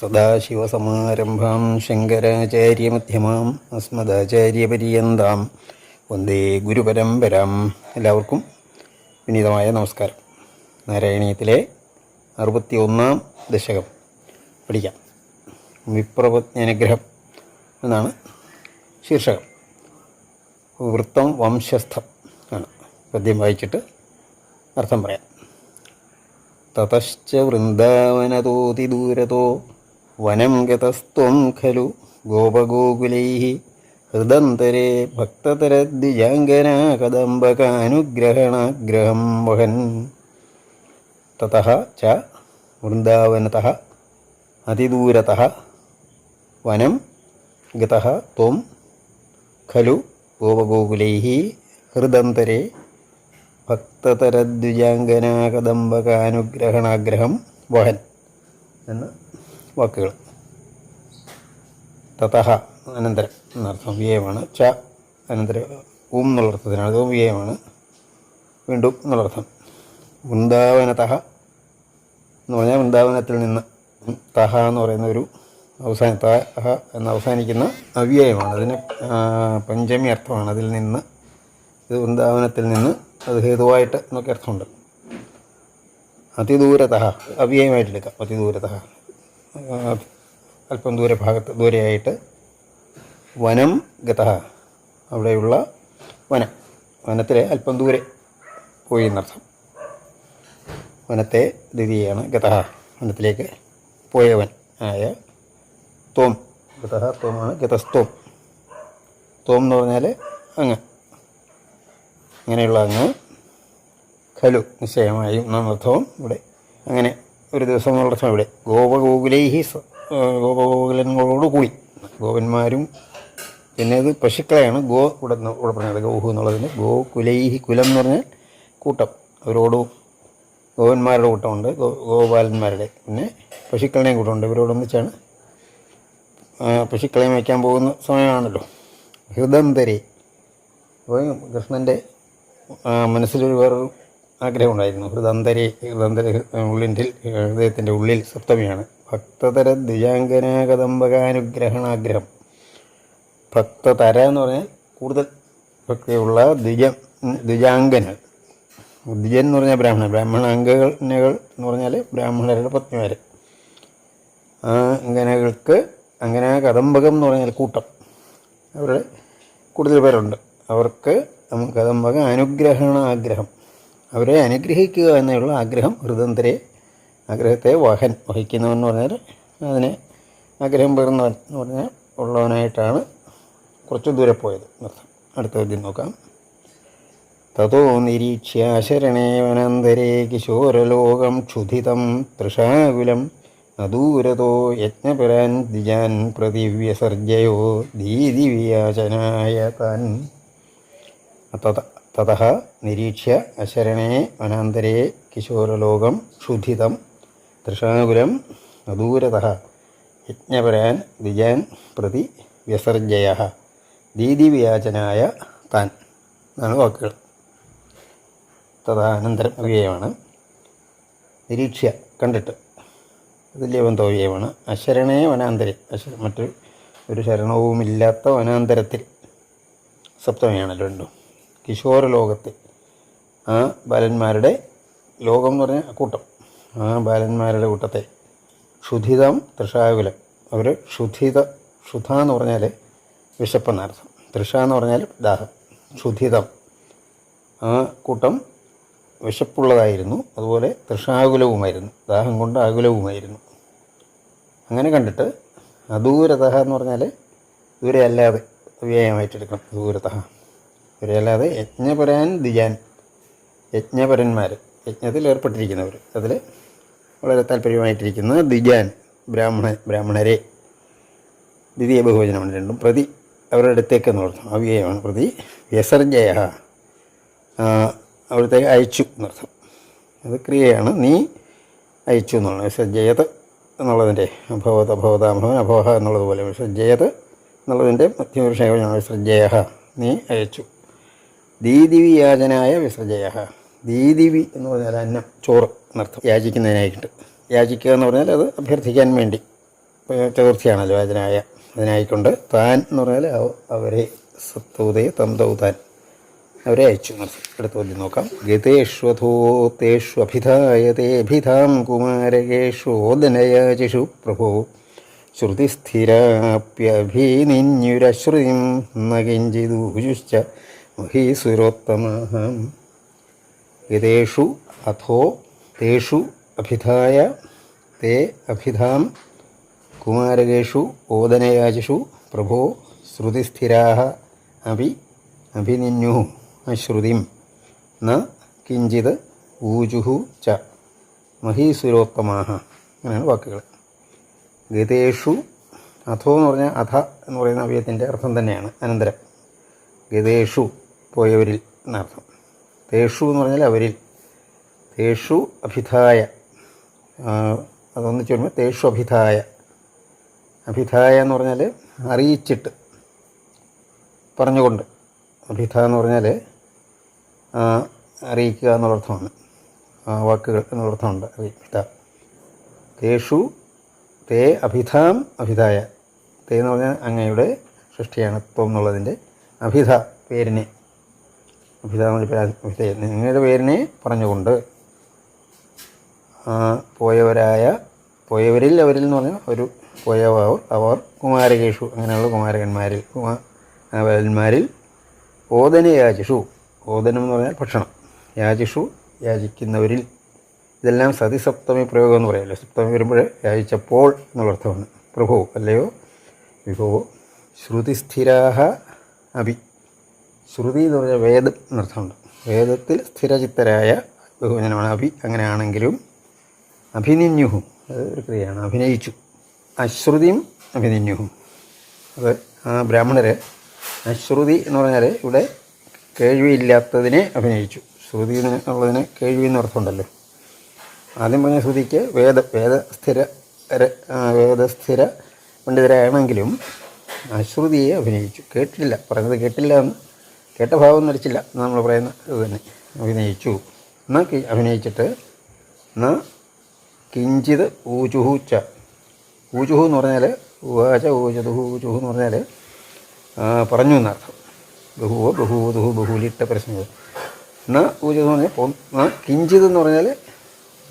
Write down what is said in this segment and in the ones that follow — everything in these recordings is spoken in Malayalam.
സദാശിവസമാരംഭാം ശങ്കരാചാര്യമധ്യമാം അസ്മദാചാര്യപര്യന്താം. വന്ദേ ഗുരുപരമ്പരാം. എല്ലാവർക്കും വിനീതമായ നമസ്കാരം. നാരായണീയത്തിലെ അറുപത്തി ഒന്നാം ദശകം. പഠിക്കാം. വിപ്രപജ്ഞനുഗ്രഹം എന്നാണ് ശീർഷകം. വൃത്തം വംശസ്ഥം ആണ്. പദ്യം വായിച്ചിട്ട് അർത്ഥം പറയാം. തതശ്ച വൃന്ദാവനതോതിദൂരതോ വനം ഗതസ്ത്വം ഖലു. ഗോപഗോകുലൈः ഹൃദന്തരേ ഭക്തതരദ്വിജാംഗനാ കദംബകാനുഗ്രഹണാഗ്രഹം വഹൻ. തതः ച വൃന്ദാവനത അതിദൂരത വനം ഗത ത്വം ഖലു. ഗോപഗോകുലൈ ഹൃദന്തരേ ഭക്തതരദ്വിജാംഗനാ കദംബകാനുഗ്രഹണാഗ്രഹം വഹൻ. എന്ന വാക്കുകൾ. തതഹ അനന്തരം എന്നർത്ഥം വ്യയമാണ്. ച അനന്തരം ഉം എന്നുള്ള അർത്ഥത്തിനാണ് അത് വ്യയമാണ്. വീണ്ടും എന്നുള്ളർത്ഥം വൃന്ദാവനതഹ എന്ന് പറഞ്ഞാൽ വൃന്ദാവനത്തിൽ നിന്ന് തഹ എന്ന് പറയുന്ന ഒരു അവസാന തഹ എന്ന് അവസാനിക്കുന്ന അവ്യയമാണ്. അതിന് പഞ്ചമി അർത്ഥമാണ് അതിൽ നിന്ന്. ഇത് വൃന്ദാവനത്തിൽ നിന്ന് അത് ഹേതുവായിട്ട് എന്നൊക്കെ അർത്ഥമുണ്ട്. അതിദൂരതഹ അവ്യയമായിട്ടെടുക്കാം. അതിദൂരതഹ. അതിദൂരത അല്പം ദൂരെ ഭാഗത്ത് ദൂരെയായിട്ട്. വനം ഗത അവിടെയുള്ള വനം. വനത്തിലെ അല്പം ദൂരെ പോയി എന്നർത്ഥം. വനത്തെ ദ്വിതീയാണ് ഗത വനത്തിലേക്ക് പോയവൻ ആയ തോം. ഗത തോമാണ് ഗതസ്തോം. തോം എന്ന് പറഞ്ഞാൽ അങ്ങ്. അങ്ങനെയുള്ള അങ്ങ് ഖലു നിശ്ചയമായും എന്നർത്ഥവും ഇവിടെ. അങ്ങനെ ഒരു ദിവസം വളർച്ച ഇവിടെ. ഗോപഗോകുലൈഹി ഗോപഗോകുലങ്ങളോടുകൂടി ഗോപന്മാരും പിന്നെ ഇത് പശുക്കളെയാണ് ഗോ ഇവിടെ ഇവിടെ പറഞ്ഞത് ഗോഹു എന്നുള്ളതിന്. ഗോകുലൈഹി കുലം എന്ന് പറഞ്ഞാൽ കൂട്ടം. അവരോട് ഗോവന്മാരുടെ കൂട്ടമുണ്ട് ഗോപാലന്മാരുടെ. പിന്നെ പശുക്കളുടെയും കൂട്ടമുണ്ട്. ഇവരോടൊന്നിച്ചാണ് ആ, പശുക്കളെ വയ്ക്കാൻ പോകുന്ന സമയമാണല്ലോ. ഹൃദന്തരെ. അപ്പോൾ കൃഷ്ണന്റെ മനസ്സിലൊരു വേറൊരു ആഗ്രഹമുണ്ടായിരുന്നു. ഹൃദന്തരി ഹൃദന്തര ഉള്ളിന്റെ ഹൃദയത്തിന്റെ ഉള്ളിൽ സപ്തമിയാണ്. ഭക്തതര ദ്വിജാംഗനാകദംബകാനുഗ്രഹണാഗ്രഹം ഭക്തതര എന്ന് പറഞ്ഞാൽ കൂടുതൽ ഭക്തിയുള്ള ദ്വിജ ദ്വിജാംഗന ദ്വിജൻ എന്ന് പറഞ്ഞാൽ ബ്രാഹ്മണൻ. ബ്രാഹ്മണാംഗകൾ എന്ന് പറഞ്ഞാൽ ബ്രാഹ്മണരുടെ പത്നിമാർ ആ അംഗനകൾക്ക് അങ്ങനെ എന്ന് പറഞ്ഞാൽ കൂട്ടം. അവരുടെ കൂടുതൽ പേരുണ്ട്. അവർക്ക് കദംബക അനുഗ്രഹണ ആഗ്രഹം അവരെ അനുഗ്രഹിക്കുക എന്നുള്ള ആഗ്രഹം ഹൃദന്തരെ ആഗ്രഹത്തെ വഹൻ വഹിക്കുന്നവൻ പറഞ്ഞാൽ അതിനെ ആഗ്രഹം പേറുന്നവൻ എന്ന് പറഞ്ഞാൽ ഉള്ളവനായിട്ടാണ് കുറച്ച് ദൂരെ പോയത്. അടുത്ത ചോദ്യം നോക്കാം. തതോ നിരീക്ഷ്യ ശരണേ വനാന്തരേ കിശോരലോകം ക്ഷുധിതം തൃഷാകുലം അദൂരതോ യജ്ഞപരാൻ ദ്വിജാൻ പ്രതിവ്യസർജയോ ദീദിവ്യാചനായ താൻ. തത തതഃ നിരീക്ഷ്യ അശരണേ വനാന്തരേ കിശോരലോകം ക്ഷുധിതം തൃഷാകുലം അദൂരത യജ്ഞപരാൻ ദ്വിജാൻ പ്രതി വ്യസർജയ ദീദിവ്യാചനായ താൻ എന്നാണ് വാക്കുകൾ. തഥാനന്തരം അവ്യയമാണ് നിരീക്ഷ്യ കണ്ടിട്ട് തുല്യബന്ധവ്യയമാണ് അശരണേ വനാന്തരെ. അശ മറ്റൊരു ഒരു ശരണവുമില്ലാത്ത വനാന്തരത്തിൽ സപ്തമിയാണല്ലോ രണ്ടും. കിശോര ലോകത്തെ ആ ബാലന്മാരുടെ ലോകം എന്ന് പറഞ്ഞാൽ കൂട്ടം. ആ ബാലന്മാരുടെ കൂട്ടത്തെ ക്ഷുധിതം തൃഷാകുലം. അവർ ക്ഷുധിത ക്ഷുധ എന്ന് പറഞ്ഞാൽ വിശപ്പെന്നർത്ഥം. തൃഷ എന്ന് പറഞ്ഞാൽ ദാഹം. ക്ഷുധിതം. ആ കൂട്ടം വിശപ്പുള്ളതായിരുന്നു. അതുപോലെ തൃഷാകുലവുമായിരുന്നു. ദാഹം കൊണ്ട് ആകുലവുമായിരുന്നു അങ്ങനെ കണ്ടിട്ട് അദൂരതഹ എന്ന് പറഞ്ഞാൽ ദൂരെ അല്ലാതെ വ്യയമായിട്ടെടുക്കണം ദൂരത ദൂരെ അല്ലാതെ യജ്ഞപരാൻ ദിജാൻ യജ്ഞപരന്മാർ യജ്ഞത്തിൽ ഏർപ്പെട്ടിരിക്കുന്നവർ അതിൽ വളരെ താല്പര്യമായിട്ടിരിക്കുന്ന ദിജാൻ ബ്രാഹ്മണ ബ്രാഹ്മണരെ. ദ്വിതീയ ബഹുവചനമാണ് രണ്ടും. പ്രതി അവരുടെ അടുത്തേക്ക് എന്ന് പറഞ്ഞു അവ്യയമാണ് പ്രതി. വ്യസർജയ. അവിടുത്തേക്ക് അയച്ചു എന്നർത്ഥം അത് ക്രിയയാണ്. നീ അയച്ചു എന്നുള്ളത് വിസർജയത് എന്നുള്ളതിന്റെ അഭവത് അഭവതാമഹൻ അഭവഹ എന്നുള്ളതുപോലെ വിസർജയത് എന്നുള്ളതിന്റെ മധ്യപുരുഷയാണ് വിസർജയ നീ അയച്ചു. ദീദിവിയാചനായ വിസർജയ ദീദിവി എന്ന് പറഞ്ഞാൽ അന്നം ചോറ് എന്നർത്ഥം യാചിക്കുന്നതിനായിട്ട്. യാചിക്കുക എന്ന് പറഞ്ഞാൽ അത് അഭ്യർത്ഥിക്കാൻ വേണ്ടി. ചതുർത്ഥിയാണല്ലോ അതിനായ അതിനായിക്കൊണ്ട് താൻ എന്ന് പറഞ്ഞാൽ അവരെ സത്വതയെ തന്തൗതാൻ താൻ അവരെ അയച്ചു. അടുത്ത ചോദ്യം നോക്കാം. ഗതേഷ്വഥോ തേഷു അഭിധായ തേഭിധാം കുമാരകേഷോദനയാചിഷു പ്രഭോ. ശ്രുതിസ്ഥിരാപ്യഭിനിന്യുരശ്രുതിം ന കിഞ്ചിദൂജുശ്ച മഹീസുരോത്തമഃ ഗതേഷു അഥോ തേഷു അഭിധായ തേ അഭിധാം കുമാരകേഷു ഓദനയാചിഷു പ്രഭോ ശ്രുതിസ്ഥിരാ അപി അഭിനിന്യു അശ്രുതിം ന കിഞ്ചിത് ഊജുഹു ച. മഹീസുരോത്തമാഹ അങ്ങനെയാണ് വാക്കുകൾ ഗതേഷു അഥോ എന്ന് പറഞ്ഞാൽ അഥ എന്ന് പറയുന്ന അവയത്തിന്റെ അർത്ഥം തന്നെയാണ്. അനന്തരം. ഗതേഷു പോയവരിൽ എന്നർത്ഥം. തേഷു എന്ന് പറഞ്ഞാൽ അവരിൽ. തേഷു അഭിധായ. ആ, ചൊല്ലുമ്പോൾ തേഷു അഭിധായ. അഭിധായ എന്ന് പറഞ്ഞാൽ അറിയിച്ചിട്ട് പറഞ്ഞുകൊണ്ട്. അഭിധ എന്ന് പറഞ്ഞാൽ അറിയിക്കുക എന്നുള്ള അർത്ഥമാണ്. ആ വാക്കുകൾ എന്നുള്ള അർത്ഥമുണ്ട്. അഭിധ. തേഷു തേ അഭിധാം അഭിധായ. തേ എന്ന് പറഞ്ഞാൽ അങ്ങയുടെ സൃഷ്ടിയാണ്. ത്വം എന്നുള്ളതിന്റെ അഭിധ പേരിനെ അഭിധ എന്ന് പറഞ്ഞാൽ അഭിധ നിങ്ങളുടെ പേരിനെ പറഞ്ഞുകൊണ്ട് പോയവരായ പോയവരിൽ അവരിൽ എന്ന് പറഞ്ഞാൽ ഒരു പോയവർ അവർ കുമാരകേഷു അങ്ങനെയുള്ള കുമാരകന്മാരിൽ കുമാരന്മാരിൽ ഓദന യാചിഷു ഓദനം എന്ന് പറഞ്ഞാൽ ഭക്ഷണം. യാചിഷു യാചിക്കുന്നവരിൽ ഇതെല്ലാം സതിസപ്തമി പ്രയോഗം എന്ന് പറയുമല്ലോ സപ്തമി വരുമ്പോൾ യാചിച്ചപ്പോൾ എന്നുള്ള അർത്ഥമാണ്. പ്രഭു അല്ലയോ? വിഭവോ ശ്രുതിസ്ഥിരാഹ അഭി ശ്രുതി എന്ന് പറഞ്ഞാൽ വേദം എന്നർത്ഥമുണ്ട് വേദത്തിൽ സ്ഥിരചിത്തരായ ബഹുവചനമാണ്. അഭി അങ്ങനെയാണെങ്കിലും അഭിനിന്യുഹും അത് ഒരു ക്രിയയാണ്. അഭിനയിച്ചു. അശ്രുതിയും അഭിനിന്യുഹും. അത് ആ ബ്രാഹ്മണർ അശ്രുതി എന്ന് പറഞ്ഞാൽ ഇവിടെ കേൾവിയില്ലാത്തതിനെ അഭിനയിച്ചു. ശ്രുതി എന്നുള്ളതിന് കേൾവി എന്ന് അർത്ഥമുണ്ടല്ലോ. ആദ്യം പറഞ്ഞ ശ്രുതിക്ക് വേദ വേദസ്ഥിര വേദസ്ഥിര പണ്ഡിതരാണെങ്കിലും അശ്രുതിയെ അഭിനയിച്ചു. കേട്ടില്ല പറഞ്ഞത് കേട്ടില്ല എന്ന് കേട്ട ഭാവം നടിച്ചില്ല നമ്മൾ പറയുന്ന ഇത് തന്നെ അഭിനയിച്ചു എന്നാ അഭിനയിച്ചിട്ട് ന കിഞ്ചിത് ഊചുഹു ച എന്ന് പറഞ്ഞാൽ വാച ഊചതുഹു ഊചുഹു എന്ന് പറഞ്ഞാൽ പറഞ്ഞു എന്നർത്ഥം. ബഹുവോ ബഹുദുഹു ബഹുലിട്ട പരസ്യം ന ഊചതു എന്ന് പറഞ്ഞാൽ പൊ- കിഞ്ചിത് എന്ന് പറഞ്ഞാൽ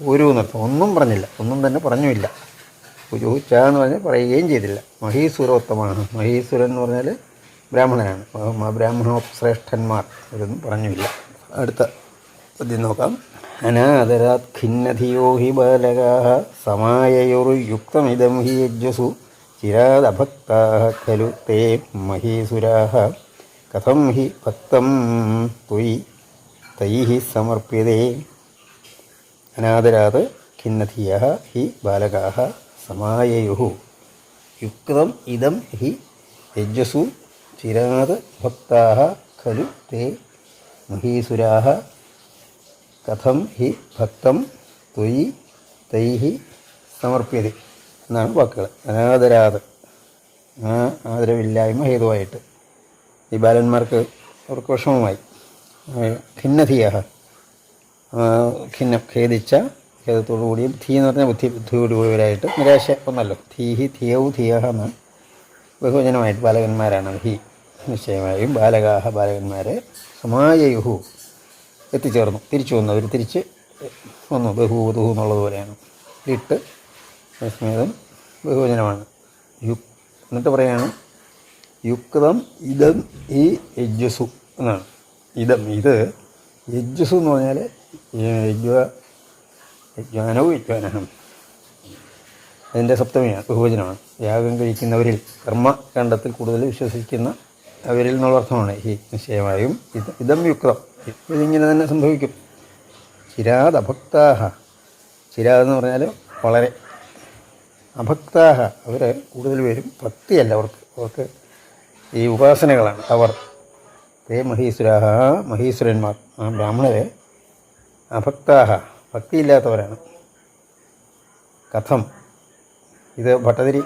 ഒരു എന്നർത്ഥം. ഒന്നും പറഞ്ഞില്ല. ഒന്നും തന്നെ പറഞ്ഞുമില്ല. ഊചുഹു ച എന്ന് പറഞ്ഞാൽ പറയുകയും ചെയ്തില്ല. മഹീസുരോത്തമാണ് മഹീസുരൻ എന്ന് പറഞ്ഞാൽ ബ്രാഹ്മണനാണ്. അപ്പം ആ ബ്രാഹ്മണ ശ്രേഷ്ഠന്മാർ ഇതൊന്നും പറഞ്ഞില്ല. അടുത്ത പദ്യം നോക്കാം. അനാദരാത് ഖിന്നധിയോ ഹി ബാലകാഹ സമായയൊരു യുക്തമിതം ഹി യജ്വസു ചിരാദഭക്താ ഖലു തേ മഹീസുരാ കഥം ഹി ഭക്തം തൊയ് തൈഹി സമർപ്യതേ. അനാദരാത് ഖിന്നധിയ ഹി ബാലകാ സമായയു യുക്തം ഇതം ഹി യജ്വസു ചിരാത് ഭക്താ ഖലു തേ മഹീസുരാ കഥം ഹി ഭക്തം ത്വയി തൈഹി സമർപ്യത എന്നാണ് വാക്കുകൾ. അനാദരാത്. ആ ആദരവില്ലായ്മ ഹേതുവായിട്ട്. ഈ ബാലന്മാർക്ക് അവർക്ക് വിഷമമായി. ഖിന്നധിയ ഖിന്നം ഖേദിച്ച ഖേദത്തോടു കൂടി ധീ എന്ന് പറഞ്ഞാൽ ബുദ്ധി ബുദ്ധിയോടുകൂടിയവരായിട്ട് നിരാശ ഒന്നല്ലോ. ധീഹി ധിയൗ ധിയഹ എന്ന് ബഹുവചനമായിട്ട് ബാലകന്മാരാണ്. ഹി. നിശ്ചയമായും ബാലകാഹ ബാലകന്മാരെ സമായയുഹു എത്തിച്ചേർന്നു. തിരിച്ചു വന്നു. അവർ തിരിച്ച് വന്നു. ബഹുബുഹു എന്നുള്ളത് പോലെയാണ്. ഇട്ട് സ്മേതം ബഹുവചനമാണ്. യു എന്നിട്ട് പറയാണ് യുക്തം ഇതം ഈ യജ്വസു എന്നാണ്. ഇതം ഇത് യജ്വസു എന്ന് പറഞ്ഞാൽ യജ്വ യജ്വാനവും യജ്വാനഹം. അതിന്റെ സപ്തമിയാണ്. ബഹുവചനമാണ്. യാഗം കഴിക്കുന്നവരിൽ കർമ്മകാണ്ഡത്തിൽ കൂടുതൽ വിശ്വസിക്കുന്ന അവരിൽ നിന്നുള്ള അർത്ഥമാണ് ഈ നിശ്ചയമായും ഇത് യുക്തം. ഇതിങ്ങനെ തന്നെ സംഭവിക്കും. ചിരാത് അഭക്താഹ ചിരാത് എന്ന് പറഞ്ഞാൽ വളരെ. അഭക്താഹ. അവർ കൂടുതൽ പേരും ഭക്തിയല്ല അവർക്ക്. അവർക്ക് ഈ ഉപാസനകളാണ്. അവർ. തേ മഹീസുരാഹ മഹീസുരന്മാർ ആ ബ്രാഹ്മണരെ അഭക്താഹ. ഭക്തിയില്ലാത്തവരാണ്. കഥം. ഇത് ഭട്ടതിരി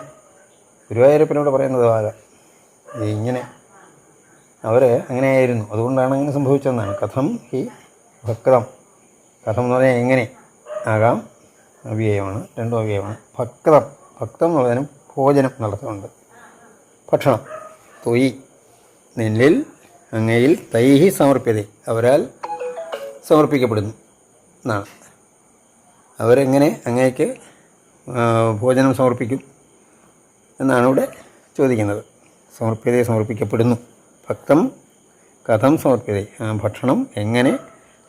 ഗുരുവായൂരപ്പനോട് പറയുന്നത് ആകാം ഇങ്ങനെ അവർ അങ്ങനെയായിരുന്നു. അതുകൊണ്ടാണ് അങ്ങനെ സംഭവിച്ചതെന്നാണ്. കഥം ഹി ഭക്തം. കഥം എന്ന് പറഞ്ഞാൽ എങ്ങനെ ആകാം? അവ്യയമാണ്. രണ്ടും അവ്യയമാണ്. ഭക്തം. ഭക്തം എന്നുള്ളതിനും ഭോജനം നടത്തുന്നുണ്ട്. ഭക്ഷണം. തൊയ്. നെല്ലിൽ അങ്ങയിൽ തൈഹി സമർപ്പ്യത. അവരാൽ സമർപ്പിക്കപ്പെടുന്നു എന്നാണ്. അവരെങ്ങനെ അങ്ങേക്ക് ഭോജനം സമർപ്പിക്കും എന്നാണ് ഇവിടെ ചോദിക്കുന്നത്. സമർപ്പ്യതയെ സമർപ്പിക്കപ്പെടുന്നു. ഭക്തം കഥം സമർപ്പിതേ. ആ ഭക്ഷണം എങ്ങനെ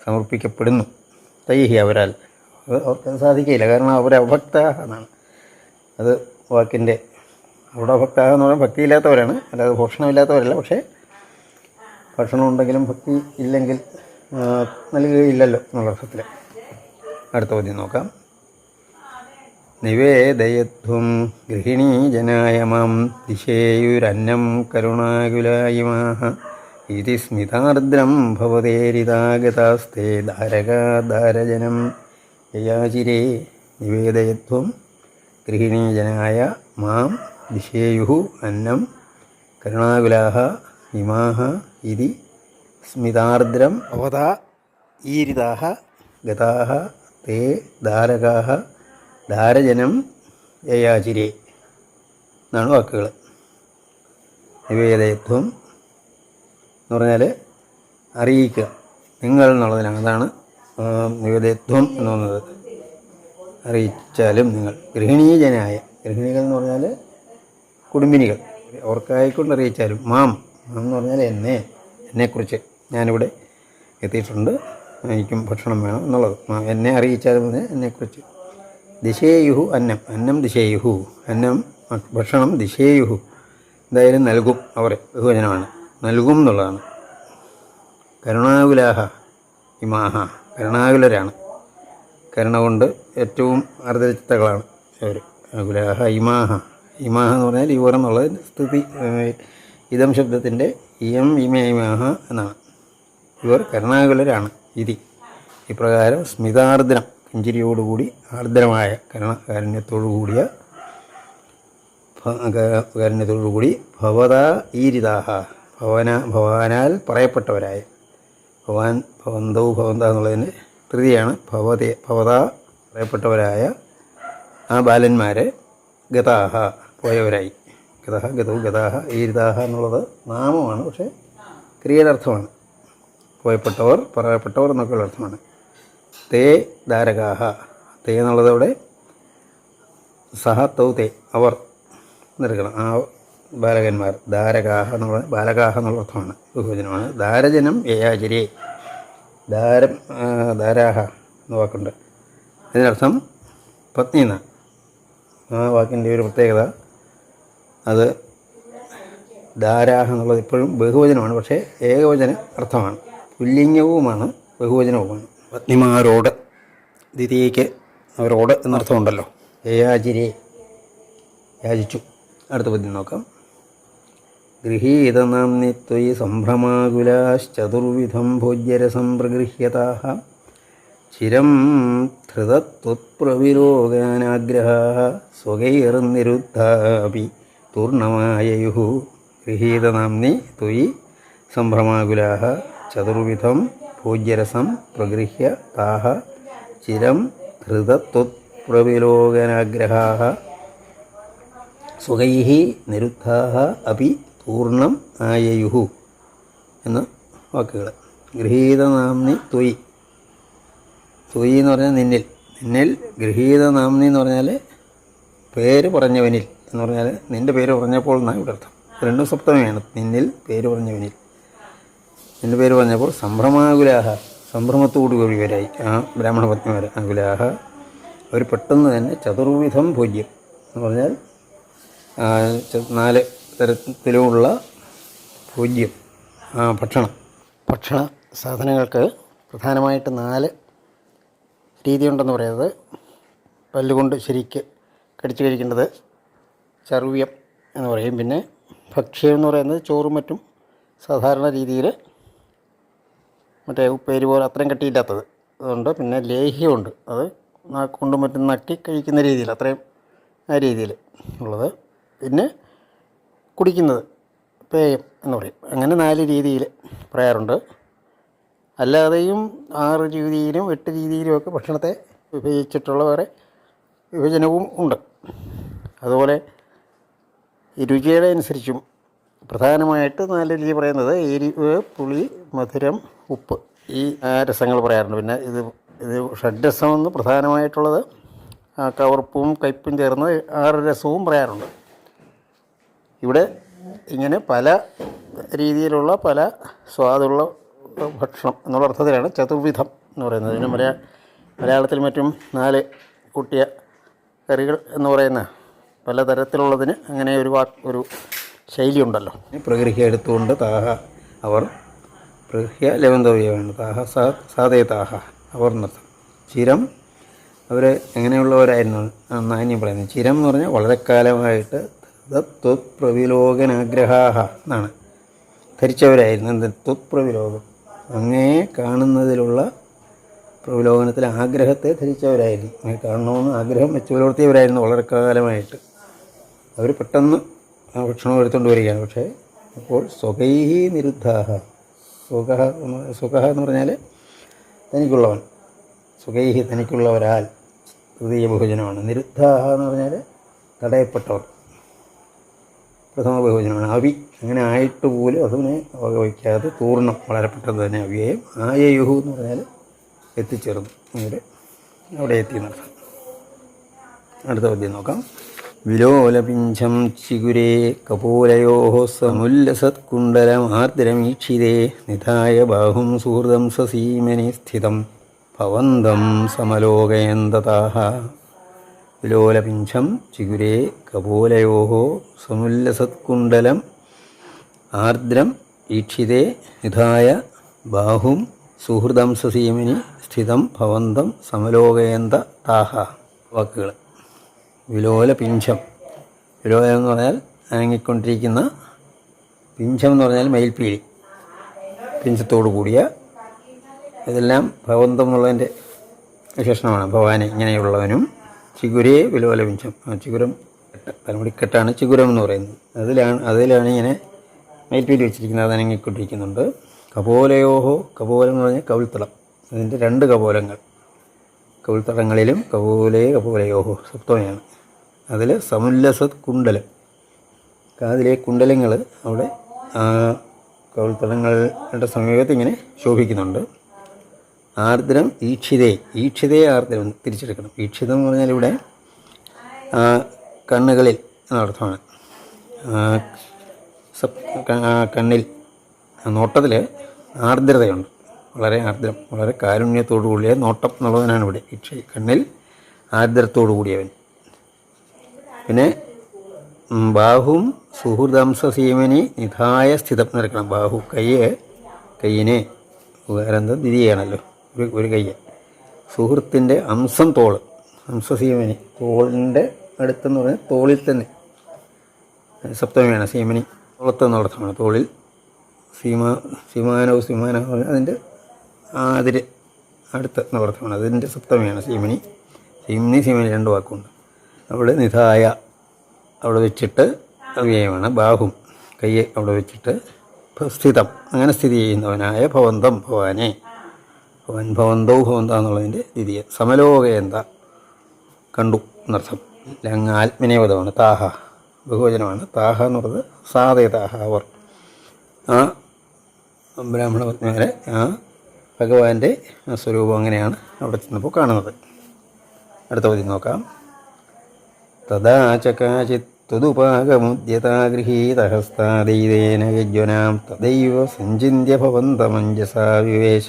സമർപ്പിക്കപ്പെടുന്നു? തൈഹി അവരാൽ. അത് അവർക്ക് സാധിക്കില്ല കാരണം അവർ അഭക്ത എന്നാണ്. അത് വാക്കിന്റെ അവിടെ അഭക്ത എന്ന് പറഞ്ഞാൽ ഭക്തിയില്ലാത്തവരാണ്. അല്ലാതെ ഭക്ഷണമില്ലാത്തവരല്ല പക്ഷേ ഭക്ഷണം ഉണ്ടെങ്കിലും ഭക്തി ഇല്ലെങ്കിൽ നൽകുകയില്ലല്ലോ എന്നുള്ള അർത്ഥത്തിൽ അടുത്ത ചോദ്യം നോക്കാം. നിവേദയധ്വം ഗൃഹിണീജനായ മാം ദിശേയുരന്നം കരുണാകുലായിമാഹ ഇതി സ്മിതാർദ്രം ഭവതേരിതാഗതാസ്തേ ധാരകാധാരജനം. യയാചിരേ നിവേദയധ്വം ഗൃഹിണീജനായ മാം ദിശേയു അന്നം കരുണാകുലാഹ ഇമാഹ ഇതി സ്മിതാർദ്രം ഭവതാ ഈരിതാഹ ഗതാഹ തേ ധാരകാഹ ധാരജനം യയാചിരേ. എന്നാണ് വാക്കുകൾ നിവേദയത്വം എന്ന് പറഞ്ഞാൽ അറിയിക്കുക. നിങ്ങൾ എന്നുള്ളതിനാണ്. അതാണ് നിവേദയത്വം എന്ന് പറയുന്നത് അറിയിച്ചാലും നിങ്ങൾ. ഗൃഹിണീജനായ ഗൃഹിണികൾ എന്ന് പറഞ്ഞാൽ കുടുംബിനികൾ. അവർക്കായിക്കൊണ്ട് അറിയിച്ചാലും മാം മാം എന്ന് പറഞ്ഞാൽ എന്നെ എന്നെക്കുറിച്ച് ഞാനിവിടെ എത്തിയിട്ടുണ്ട്. എനിക്കും ഭക്ഷണം വേണം എന്നുള്ളത്. എന്നെ അറിയിച്ചാലും എന്നെക്കുറിച്ച്. ദിശേയുഹു അന്നം അന്നം ദിശേയുഹു അന്നം ഭക്ഷണം ദിശേയുഹു. എന്തായാലും നൽകും അവർ ബഹുവചനമാണ്. നൽകും എന്നുള്ളതാണ്. കരുണാകുലാഹ ഇമാഹ കരുണാകുലരാണ്. കരുണ കൊണ്ട് ഏറ്റവും അർദ്ധചിത്തകളാണ് അവർ കുലാഹ ഇമാഹ. ഇമാഹ എന്ന് പറഞ്ഞാൽ ഇവർ എന്നുള്ളത് സ്തുതി ഇതം ശബ്ദത്തിന്റെ ഇയം ഇമ ഇമാഹ എന്നാണ്. ഇവർ കരുണാകുലരാണ്. ഇതി. ഇപ്രകാരം സ്മിതാർദ്രം. പുഞ്ചിരിയോടുകൂടി ആർദ്രമായ കരുണ കാരുണ്യത്തോടു കൂടിയ കാരുണ്യത്തോടുകൂടി ഭവത ഈരിതാഹ ഭവന ഭവാനാൽ പറയപ്പെട്ടവരായ ഭവാൻ ഭവന്തൗ ഭവന്ത എന്നുള്ളതിന് തൃതിയാണ് ഭവതേ ഭവത പറയപ്പെട്ടവരായ ആ ബാലന്മാരെ ഗതാഹ പോയവരായി. ഗതാഹ ഗതൗ ഗതാഹ ഈരിതാഹ എന്നുള്ളത് നാമമാണ് പക്ഷേ ക്രിയയുടെ അർത്ഥമാണ്. പോയപ്പെട്ടവർ പറയപ്പെട്ടവർ എന്നൊക്കെയുള്ള അർത്ഥമാണ്. തേ ധാരകാഹ. തേ എന്നുള്ളത് അവിടെ സഹ തൗ തേ അവർ നിൽക്കണം ആ ബാലകന്മാർ ധാരകാഹ എന്നുള്ള ബാലകാഹ എന്നുള്ള അർത്ഥമാണ് ബഹുവചനമാണ്. ധാരജനം യയാചരി ധാരം ധാരാഹ എന്ന വാക്കുണ്ട്. ഇതിനർത്ഥം പത്നി എന്നാണ് ആ വാക്കിന്റെ ഒരു പ്രത്യേകത അത് ധാരാഹ എന്നുള്ളത് ഇപ്പോഴും ബഹുവചനമാണ് പക്ഷേ ഏകവചന അർത്ഥമാണ്. പുല്ലിംഗവുമാണ് ബഹുവചനവുമാണ്. പത്നിമാരോട് റോഡ് അവരോട് എന്നർത്ഥമുണ്ടല്ലോ. യയാചിരേ യാചിച്ചു. അടുത്ത പദ്യം നോക്കാം. ഗൃഹീതനാംനി ത്വയി സംഭ്രമാകുലാശ്ചതുർവിധം ഭോജ്യരസം പ്രഗൃഹ്യതാः ചിരം ധൃതത്വത്പ്രവിലോകാനാഗ്രഹാः സ്വകൈർനിരുദ്ധാപി പൂർണമായയുः ഗൃഹീതനാംനി ത്വയി സംഭ്രമാകുലാः ചതുർവിധം ഭോജ്യരസം പ്രഗൃഹ്യ താഹ ചിരം ധൃതത്വത്പ്രവിലോകനാഗ്രഹാः സുഖൈः നിരുദ്ധാः അപി പൂർണം ആയയുഹു എന്ന വാക്കുകൾ ഗൃഹീതനാംനി ത്വയി. ത്വയി എന്ന് പറഞ്ഞാൽ നിന്നിൽ. നിന്നിൽ ഗൃഹീതനാംനി എന്ന് പറഞ്ഞാൽ പേര് പറഞ്ഞവനിൽ എന്ന് പറഞ്ഞാൽ നിന്റെ പേര് പറഞ്ഞപ്പോൾ എന്നാണ് ഇവിടെ അർത്ഥം? രണ്ടും സപ്തമയാണ്. നിന്നിൽ പേര് പറഞ്ഞവനിൽ. നിന്റെ പേര് പറഞ്ഞപ്പോൾ സംഭ്രമാകുലാഹ സംഭ്രമത്തോടു കൂടിയവരായി ആ ബ്രാഹ്മണ പത്നിമാർ ആകുലാഹ അവർ പെട്ടെന്ന് തന്നെ ചതുർവിധം ഭോജ്യം എന്ന് പറഞ്ഞാൽ നാല് തരത്തിലുമുള്ള ഭോജ്യം ഭക്ഷണം. ഭക്ഷണ സാധനങ്ങൾക്ക് പ്രധാനമായിട്ട് നാല് രീതിയുണ്ടെന്ന് പറയുന്നത് പല്ലുകൊണ്ട് ശരിക്ക് കടിച്ചു കഴിക്കേണ്ടത് ചർവ്യം എന്ന് പറയും. പിന്നെ ഭക്ഷ്യം എന്ന് പറയുന്നത് ചോറും മറ്റും സാധാരണ രീതിയിൽ മറ്റേ ഉപ്പേരി പോലെ അത്രയും കട്ടിയില്ലാത്തത്. അതുകൊണ്ട് പിന്നെ ലേഹ്യമുണ്ട് അത് കൊണ്ട് മറ്റും നക്കി കഴിക്കുന്ന രീതിയിൽ അത്രയും ആ രീതിയിൽ ഉള്ളത്. പിന്നെ കുടിക്കുന്നത് പേയം എന്ന് പറയും. അങ്ങനെ നാല് രീതിയിൽ പറയാറുണ്ട്. അല്ലാതെയും ആറ് രീതിയിലും എട്ട് രീതിയിലുമൊക്കെ ഭക്ഷണത്തെ വിഭജിച്ചിട്ടുള്ള വേറെ വിഭജനവും ഉണ്ട്. അതുപോലെ രുചിയുടെ അനുസരിച്ചും പ്രധാനമായിട്ട് നാല് രീതി പറയുന്നത് എരിവ് പുളി മധുരം ഉപ്പ്. ഈ രസങ്ങൾ പറയാറുണ്ട്. പിന്നെ ഇത് ഇത് ഷഡ് രസമെന്ന് പ്രധാനമായിട്ടുള്ളത് കവർപ്പും കയ്പും ചേർന്ന് ആറ് രസവും പറയാറുണ്ട്. ഇവിടെ ഇങ്ങനെ പല രീതിയിലുള്ള പല സ്വാദുള്ള ഭക്ഷണം എന്നുള്ള അർത്ഥത്തിലാണ് ചതുർവിധം എന്ന് പറയുന്നത്. ഇതിന് മലയാ മലയാളത്തിൽ മറ്റും നാല് കൂട്ടിയ കറികൾ എന്ന് പറയുന്ന പലതരത്തിലുള്ളതിന് അങ്ങനെ ഒരു വാ ഒരു ശൈലിയുണ്ടല്ലോ. പ്രകൃതി എടുത്തുകൊണ്ട് താഹ അവർ പ്രഹ്യ ലവന്തവ്യമാണ് താഹ സാ സാതേ താഹ അവർ ചിരം അവർ എങ്ങനെയുള്ളവരായിരുന്നു എന്നാണ് പറയുന്നത്. ചിരം എന്ന് പറഞ്ഞാൽ വളരെ കാലമായിട്ട് ത്വപ്രവിലോകനാഗ്രഹാഹ എന്നാണ്. ധരിച്ചവരായിരുന്നു. എന്ത്? ത്വപ്രവിലോകം അങ്ങേ കാണുന്നതിലുള്ള പ്രവിലോകനത്തിലെ ആഗ്രഹത്തെ ധരിച്ചവരായിരുന്നു. അങ്ങനെ കാണണമെന്ന് ആഗ്രഹം വെച്ച് പുലർത്തിയവരായിരുന്നു വളരെ കാലമായിട്ട്. അവർ പെട്ടെന്ന് ഭക്ഷണം എടുത്തുകൊണ്ട് വരികയാണ്. പക്ഷേ അപ്പോൾ സ്വകൈഹി നിരുദ്ധാഹ. സുഖ സുഖ എന്ന് പറഞ്ഞാൽ തനിക്കുള്ളവൻ. സുഖൈഹി തനിക്കുള്ളവരാൽ തൃതീയ ബഹുജനമാണ്. നിരുദ്ധാഹ എന്ന് പറഞ്ഞാൽ തടയപ്പെട്ടവർ പ്രഥമ ബഹുജനമാണ്. അവി അങ്ങനെ ആയിട്ട് പോലും അതിനെ വകവയ്ക്കാതെ പൂർണം വളരെ പെട്ടെന്ന് തന്നെ അവിയേയും ആയയുഹു എന്ന് പറഞ്ഞാൽ എത്തിച്ചേർന്നു. അങ്ങനെ അവിടെ എത്തി നടത്താം അടുത്ത പദ്യം നോക്കാം. വിലോലപിഞ്ചം ചിഗുരേ കപോലയോ സമുല്ലസത്കുണ്ടലമാർദ്രമീക്ഷിതേ നിധായ ബാഹും സുഹൃദം സസീമനി സ്ഥിതം ഭവന്തം സമലോകയന്തതാഹ. വിലോലപിഞ്ചം ചിഗുരേ കപോലയോ സമുല്ലസത്കുണ്ടലം ആർദ്രം ഈക്ഷിതേ നിധായ ബാഹും സുഹൃദം സസീമനി സ്ഥിതം ഭവന്തം സമലോകയന്ത താഹ വാക്കുകൾ വിലോല പിഞ്ചം. വിലോലം എന്ന് പറഞ്ഞാൽ അനങ്ങിക്കൊണ്ടിരിക്കുന്ന പിഞ്ചം എന്ന് പറഞ്ഞാൽ മയിൽപ്പീലി പിഞ്ചത്തോടു കൂടിയ ഇതെല്ലാം ഭഗവന്തം എന്നുള്ളതിന്റെ വിശേഷണമാണ്. ഭഗവാനെ ഇങ്ങനെയുള്ളവനും ചിഗുരേ വിലോല പിഞ്ചം. ചിഗുരം കെട്ട് തലമുടിക്കെട്ടാണ് ചിഗുരം എന്ന് പറയുന്നത്. അതിലാണ് അതിലാണ് ഇങ്ങനെ മയിൽപ്പീലി വെച്ചിരിക്കുന്നത്. അത് അനങ്ങിക്കൊണ്ടിരിക്കുന്നുണ്ട്. കപോലയോഹോ കപോലം എന്ന് പറഞ്ഞാൽ കവിൾത്തളം. അതിന്റെ രണ്ട് കപോലങ്ങൾ. കവിൾത്തടങ്ങളിലും കപോലേ കപോലയോഹോ സപ്തമയാണ് അതിൽ സമുല്ലസത് കുണ്ടലം കാതിലെ കുണ്ടലങ്ങൾ അവിടെ കവിൾത്തടങ്ങളുടെ സമീപത്ത് ഇങ്ങനെ ശോഭിക്കുന്നുണ്ട്. ആർദ്രം ഈക്ഷിതേ ഈക്ഷിതേ ആർദ്രം തിരിച്ചെടുക്കണം. ഈക്ഷിതം എന്ന് പറഞ്ഞാൽ ഇവിടെ കണ്ണുകളിൽ എന്നർത്ഥമാണ് കണ്ണിൽ നോട്ടത്തിൽ ആർദ്രതയുണ്ട്. വളരെ ആർദ്രം വളരെ കാരുണ്യത്തോടു കൂടിയ നോട്ടം എന്നുള്ളതിനാണ് ഇവിടെ. ഈക്ഷ കണ്ണിൽ ആർദ്രത്തോടു കൂടിയവൻ പിന്നെ ബാഹും സുഹൃദംസീമനി നിധായ സ്ഥിതം നിൽക്കണം ബാഹു കയ്യെ കയ്യിനെ. വേറെന്താ? ദിതിയാണല്ലോ ഒരു ഒരു കയ്യെ. സുഹൃത്തിന്റെ അംസം തോൾ അംസസീമനി തോളിന്റെ അടുത്തെന്ന് പറഞ്ഞാൽ തോളിൽ തന്നെ. സപ്തമിയാണ് സീമനി. തോളത്തെന്ന് അർത്ഥമാണ് തോളിൽ സീമ സീമാനവും സീമാന പറഞ്ഞാൽ അതിന്റെ അതിര് അടുത്തെന്ന് എന്നർത്ഥമാണ് അതിന്റെ സപ്തമിയാണ് സീമനി. സീമനി സീമനി രണ്ട് വാക്കുണ്ട്. അവിടെ നിധായ അവിടെ വെച്ചിട്ട് അവ്യയമാണ് ബാഹും കയ്യെ അവിടെ വെച്ചിട്ട് സ്ഥിതം. അങ്ങനെ സ്ഥിതി ചെയ്യുന്നവനായ ഭവന്തം ഭവാനെ. ഭവൻ ഭവന്തോ ഭവന്ത എന്നുള്ളതിന്റെ ദ്വിതീയ. സമലോകയന്ത. കണ്ടു എന്നർത്ഥം. ലങ് ആത്മനേപദമാണ് താഹ. ബഹുവചനമാണ് താഹ എന്ന് പറയുന്നത് സാധേ താഹ അവർ. ആ ബ്രാഹ്മണ പത്നിമാരെ ആ ഭഗവാന്റെ സ്വരൂപം അങ്ങനെയാണ് അവിടെ ചെന്നപ്പോൾ കാണുന്നത്. അടുത്ത പതി നോക്കാം. തഥാ ച കാചിത് തതുപാകമുദ്യതാ ഗൃഹീതഹസ്താദൈതേന യജ്വനാം തദൈവ സഞ്ചിന്യ ഭവന്തമഞ്ജസാ വിവേശ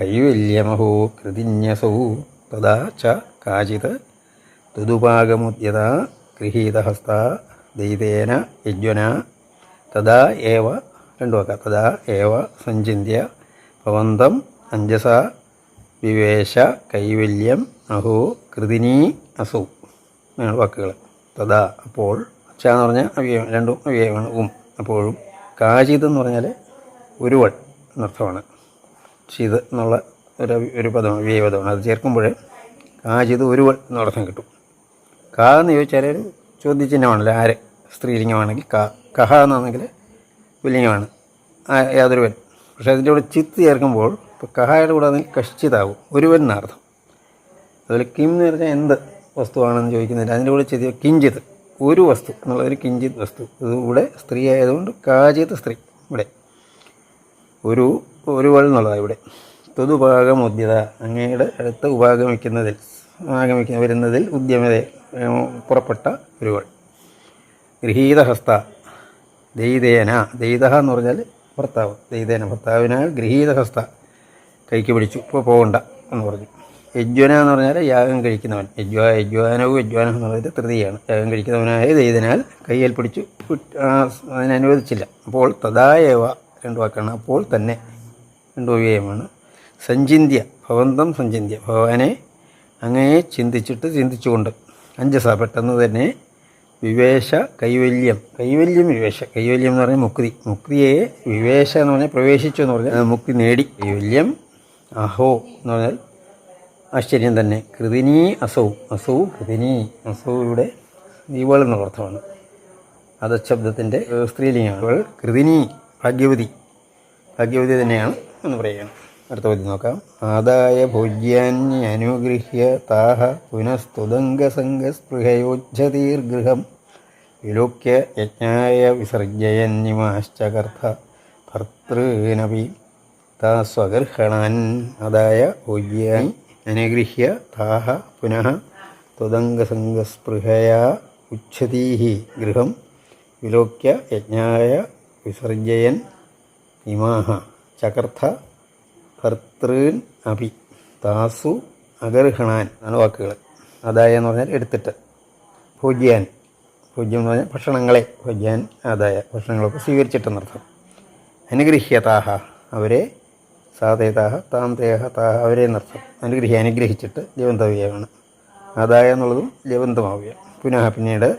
കൈവല്യമഹോ കൃതിന്യസൗ. തഥാ ച കാചിത് ഗൃഹീതഹസ്താ ദൈതേന യജ്വന. തഥാ ഏവ രണ്ടു വാക്ക. തഥാ ഏവ സഞ്ചിന്യ ഭവന്തം അഞ്ജസ വിവേശ കൈവല്യം അഹോ കൃതിനീ അസൗ. വാക്കുകൾ തഥാ അപ്പോൾ ച എന്ന് പറഞ്ഞാൽ അവ്യയം രണ്ടും അവ്യയമാണ് ഉം അപ്പോഴും. കാചിത് എന്ന് പറഞ്ഞാൽ ഒരുവൾ എന്നർത്ഥമാണ്. ചിത് എന്നുള്ള ഒരു ഒരു പദമാണ് അവ്യയ പദമാണ്. അത് ചേർക്കുമ്പോൾ കാചിത് ഒരുവൾ എന്നർത്ഥം കിട്ടും. കാ എന്ന് ചോദിച്ചാൽ ഒരു ചോദ്യചിഹ്നമാണല്ലോ. ആര്? സ്ത്രീലിംഗമാണെങ്കിൽ ക. കഹ എന്നാണെങ്കിൽ പുല്ലിംഗമാണ്. യാതൊരുവൻ പക്ഷേ അതിന്റെ കൂടെ ചിത്ത് ചേർക്കുമ്പോൾ ഇപ്പോൾ കഹായുടെ കൂടെ അതിൽ കശ്ചിതാവും. ഒരുവൻ എന്നർത്ഥം അതുപോലെ കിം എന്ന് പറഞ്ഞാൽ എന്ത്? വസ്തുവാണെന്ന് ചോദിക്കുന്നില്ല. അതിന്റെ കൂടെ ചെയ്ത കിഞ്ചിത്. ഒരു വസ്തു എന്നുള്ളൊരു കിഞ്ചിത് വസ്തു. ഇത് ഇവിടെ സ്ത്രീ ആയതുകൊണ്ട് കാചിത് സ്ത്രീ ഇവിടെ. ഒരു ഒരു വള എന്നുള്ളതാണ് ഇവിടെ. തൊതുഭാഗം ഉദ്യത അങ്ങയുടെ അടുത്ത് ഉപാഗമിക്കുന്നതിൽ ആഗമിക്കുന്ന വരുന്നതിൽ ഉദ്യമത പുറപ്പെട്ട ഒരു വൾ ഗൃഹീതഹസ്ത ദൈതേന. ദൈത എന്ന് പറഞ്ഞാൽ ഭർത്താവ്. ദൈതേന. ഭർത്താവിനാൽ ഗൃഹീതഹസ്ത. കൈക്ക് പിടിച്ചു. ഇപ്പോൾ പോകണ്ട എന്ന് പറഞ്ഞു. യജ്വന എന്ന് പറഞ്ഞാൽ യാഗം കഴിക്കുന്നവൻ. യജ്വ യജ്വാനവും യജ്വാനം എന്ന് പറയുന്നത് തൃതീയാണ്. യാഗം കഴിക്കുന്നവനായ ഇതിനാൽ കയ്യിൽ പിടിച്ചു അതിനനുവദിച്ചില്ല അപ്പോൾ തഥായവ രണ്ട് വാക്കാണ്. അപ്പോൾ തന്നെ രണ്ടു വ്യയമാണ് സഞ്ചിന്യ ഭവന്തം സഞ്ചിന്യ ഭഗവാനെ അങ്ങനെ ചിന്തിച്ചിട്ട് ചിന്തിച്ചുകൊണ്ട് അഞ്ചസ പെട്ടെന്ന് തന്നെ വിവേശ കൈവല്യം. കൈവല്യം വിവേശ. കൈവല്യം എന്ന് പറഞ്ഞാൽ മുക്തി. മുക്തിയെ വിവേശ എന്ന് പറഞ്ഞാൽ പ്രവേശിച്ചു എന്ന് പറഞ്ഞാൽ മുക്തി നേടി. കൈവല്യം അഹോ എന്ന് പറഞ്ഞാൽ ആശ്ചര്യം തന്നെ. കൃതിനി അസൗ. അസൗ കൃതിനി. അസൗയുടെ ഇവൾ എന്നുള്ള അർത്ഥമാണ്. അധശബ്ദത്തിന്റെ സ്ത്രീലിംഗമാണ് ഇവൾ കൃതിനി ഭാഗ്യവതി. ഭാഗ്യവതി തന്നെയാണ് എന്ന് പറയുകയാണ്. അടുത്ത പതി നോക്കാം. ആദായ ഭോജ്യാന്യ അനുഗൃഹ്യ താഹ പുനസ്തുതംഗസംഗസ്പൃഹയോജ്ജതീർഗൃഹം വിലോക്യ യജ്ഞായ വിസർജയന്യമാശ്ചകർത്ഥ ഭർത്തൃനപി താ സ്വഗർഹണാൻ ആദായ ഭോജ്യാനി അനുഗൃഹ്യ താഹ പുനഃ ത്വതംഗസംഗസ്പൃഹയാ ഉച്ഛതീ ഗൃഹം വിലോക്യ യജ്ഞായ വിസർജയൻ ഇമാഹ ചകർത്ഥ ഭർത്തൃൻ അപി താസു അഗർഹണാൻ ആണ് വാക്കുകൾ. ആദായ എന്ന് പറഞ്ഞാൽ എടുത്തിട്ട്. ഭോജ്യാൻ. ഭോജ്യം എന്ന് പറഞ്ഞാൽ ഭക്ഷണങ്ങളെ. ഭോജ്യാൻ ആദായ ഭക്ഷണങ്ങളൊക്കെ സ്വീകരിച്ചിട്ടെന്നർത്ഥം. അനുഗ്രഹ്യതാഹ അവരെ സാധേതാഹ താം ദേഹ താഹ അവരെ എന്നർത്ഥം. അനുഗ്രഹി അനുഗ്രഹിച്ചിട്ട് ലവന്തവ്യമാണ് ആദായ എന്നുള്ളതും ലവന്തമാവുക പുനഃ പിന്നീട്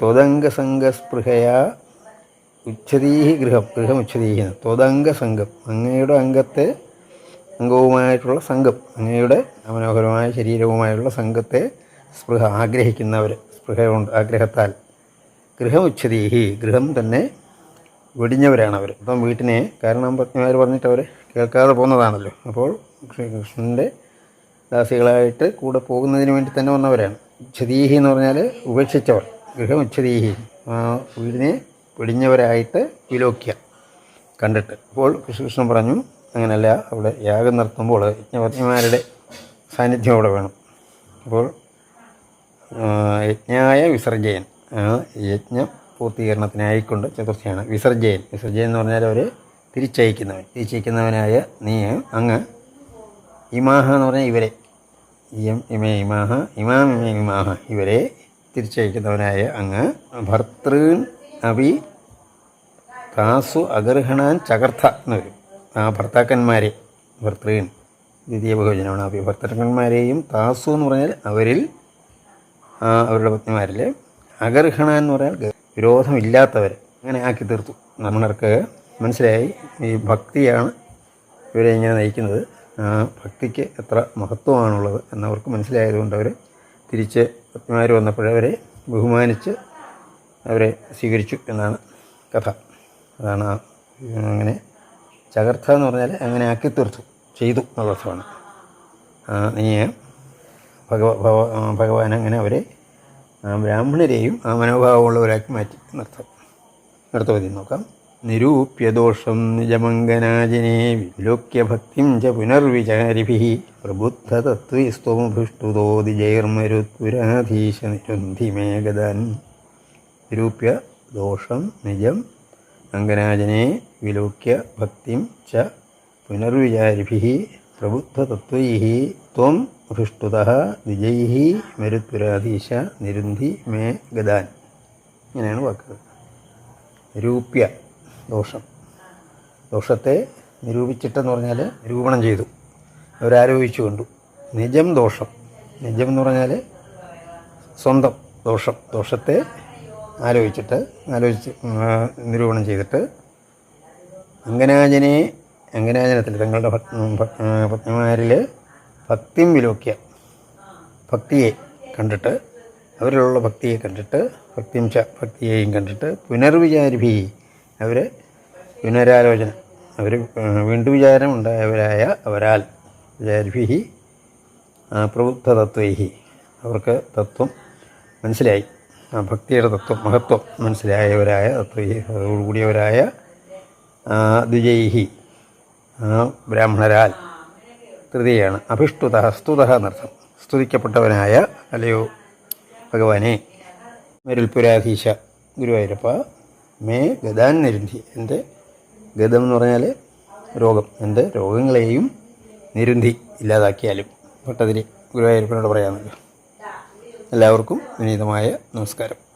ത്വതംഗസംഗസ്പൃഹയാ ഉച്ഛതീഹി ഗൃഹം ഗൃഹം ഉച്ഛതീഹി ത്വതംഗസംഘം അങ്ങയുടെ അംഗത്തെ അംഗവുമായിട്ടുള്ള സംഘം അങ്ങയുടെ മനോഹരമായ ശരീരവുമായുള്ള സംഘത്തെ സ്പൃഹ ആഗ്രഹിക്കുന്നവർ സ്പൃഹ ആഗ്രഹത്താൽ. ഗൃഹം ഉച്ഛതീഹി ഗൃഹം തന്നെ വെടിഞ്ഞവരാണ് അവർ അപ്പം വീട്ടിനെ കാരണം പത്നിമാർ പറഞ്ഞിട്ട് അവർ കേൾക്കാതെ പോകുന്നതാണല്ലോ. അപ്പോൾ കൃഷ്ണന്റെ ദാസികളായിട്ട് കൂടെ പോകുന്നതിന് വേണ്ടി തന്നെ വന്നവരാണ്. ഉച്ഛതീഹി എന്ന് പറഞ്ഞാൽ ഉപേക്ഷിച്ചവർ ഗൃഹം ഉച്ഛതീഹി വീടിനെ വെടിഞ്ഞവരായിട്ട് വിലോക്കിയ കണ്ടിട്ട്. അപ്പോൾ കൃഷ്ണൻ പറഞ്ഞു അങ്ങനെയല്ല അവിടെ യാഗം നടത്തുമ്പോൾ യജ്ഞപത്നിമാരുടെ സാന്നിധ്യം അവിടെ വേണം. അപ്പോൾ യജ്ഞായ വിസർജയൻ യജ്ഞ പൂർത്തീകരണത്തിനായിക്കൊണ്ട് ചതുർത്ഥിയാണ്. വിസർജയൻ വിസർജയൻ എന്ന് പറഞ്ഞാൽ അവർ തിരിച്ചയക്കുന്നവൻ. തിരിച്ചയക്കുന്നവനായ നീ അങ്ങ് ഇമാഹ എന്ന് പറഞ്ഞാൽ ഇവരെ. ഇയം ഇമേ ഇമാഹ ഇമാം ഇമേ ഇമാഹ. ഇവരെ തിരിച്ചയക്കുന്നവനായ അങ്ങ് ഭർത്തൃൻ അബി കാസു അഗർഹണാൻ ചകർത്ത എന്ന് വരും. ആ ഭർത്താക്കന്മാരെ ഭർത്തൃൻ. ദ്വിതീയ ബഹുജനമാണ് അബി ഭർത്താക്കന്മാരെയും താസു എന്ന് പറഞ്ഞാൽ അവരിൽ അവരുടെ പത്നിമാരിൽ അഗർഹണ എന്ന് പറഞ്ഞാൽ വിരോധമില്ലാത്തവർ അങ്ങനെ ആക്കി തീർത്തു. നമ്മൾക്ക് മനസ്സിലായി ഈ ഭക്തിയാണ് ഇവരെ ഇങ്ങനെ നയിക്കുന്നത്. ഭക്തിക്ക് എത്ര മഹത്വമാണുള്ളത് എന്നവർക്ക് മനസ്സിലായതുകൊണ്ട് അവർ തിരിച്ച് പത്മാർ വന്നപ്പോഴവരെ ബഹുമാനിച്ച് അവരെ സ്വീകരിച്ചു എന്നാണ് കഥ. അതാണ് അങ്ങനെ ചകർത്ത എന്ന് പറഞ്ഞാൽ അങ്ങനെ ആക്കി തീർത്തു ചെയ്തു എന്നുള്ള അർത്ഥമാണ്. നീ ഭഗവ ഭഗവ- ഭഗവാൻ അങ്ങനെ അവരെ ബ്രാഹ്മണരെയും ആ മനോഭാവമുള്ളവരാക്കി മാറ്റി. നിർത്തം നിർത്തവതി നോക്കാം. നിരൂപ്യദോഷം നിജമംഗനാജനെ വിലോക്യ ഭക്തിം ച പുനർവിചാരിഭി പ്രബുദ്ധതത്വസ്ത്വമുഭുഷ്ടുതോ ദിജൈർമരുത്പുരാധീശ നിരുന്ധി മേഘദൻ നിരൂപ്യ ദോഷം നിജം അംഗനാജനെ വിലോക്യ ഭക്തിം ച പുനർവിചാരിഭി പ്രബുദ്ധതത്വൈ ത്വം ഹൃഷ്ടുത വിജയി മരുത്പുരാധീശ നിരുന്ധി മേ ഗദാൻ. ഇങ്ങനെയാണ് വാക്കുകൾ നിരൂപ്യ ദോഷം. ദോഷത്തെ നിരൂപിച്ചിട്ടെന്ന് പറഞ്ഞാൽ നിരൂപണം ചെയ്തു. അവരാരോപിച്ചു കൊണ്ടു. നിജം ദോഷം. നിജം എന്ന് പറഞ്ഞാൽ സ്വന്തം ദോഷം. ദോഷത്തെ ആലോചിച്ചിട്ട് ആലോചിച്ച് നിരൂപണം ചെയ്തിട്ട് അങ്കനാജനെ അങ്കനാജനത്തിൽ തങ്ങളുടെ ഭക്- പത്നിമാരിൽ ഭക്തിം വിലോക്യ. ഭക്തിയെ കണ്ടിട്ട് അവരിലുള്ള ഭക്തിയെ കണ്ടിട്ട് ഭക്തിം ച ഭക്തിയെയും കണ്ടിട്ട് പുനർവിചാരിഭി. അവർ പുനരാലോചന അവർ വീണ്ടും വിചാരം ഉണ്ടായവരായ അവരാൽ വിചാരിഭി പ്രബുദ്ധ തത്വൈഹി അവർക്ക് തത്വം മനസ്സിലായി. ആ ഭക്തിയുടെ തത്വം മഹത്വം മനസ്സിലായവരായ തത്വകൂടിയവരായ ദ്വിജയിഹി ആ ബ്രാഹ്മണരാൽ. തൃതീയാണ് അഭിഷ്ടുത സ്തുത എന്നർത്ഥം സ്തുതിക്കപ്പെട്ടവനായ അല്ലയോ ഭഗവാനെ മരുൽപുരാധീശ ഗുരുവായൂരപ്പ മേ ഗതാൻ നിരുന്ധി എന്റെ ഗതം എന്ന് പറഞ്ഞാൽ രോഗം. എന്റെ രോഗങ്ങളെയും നിരുന്ധി ഇല്ലാതാക്കിയാലും. പെട്ടതിരി ഗുരുവായൂരപ്പനോട് പറയാമല്ലോ. എല്ലാവർക്കും വിനീതമായ നമസ്കാരം.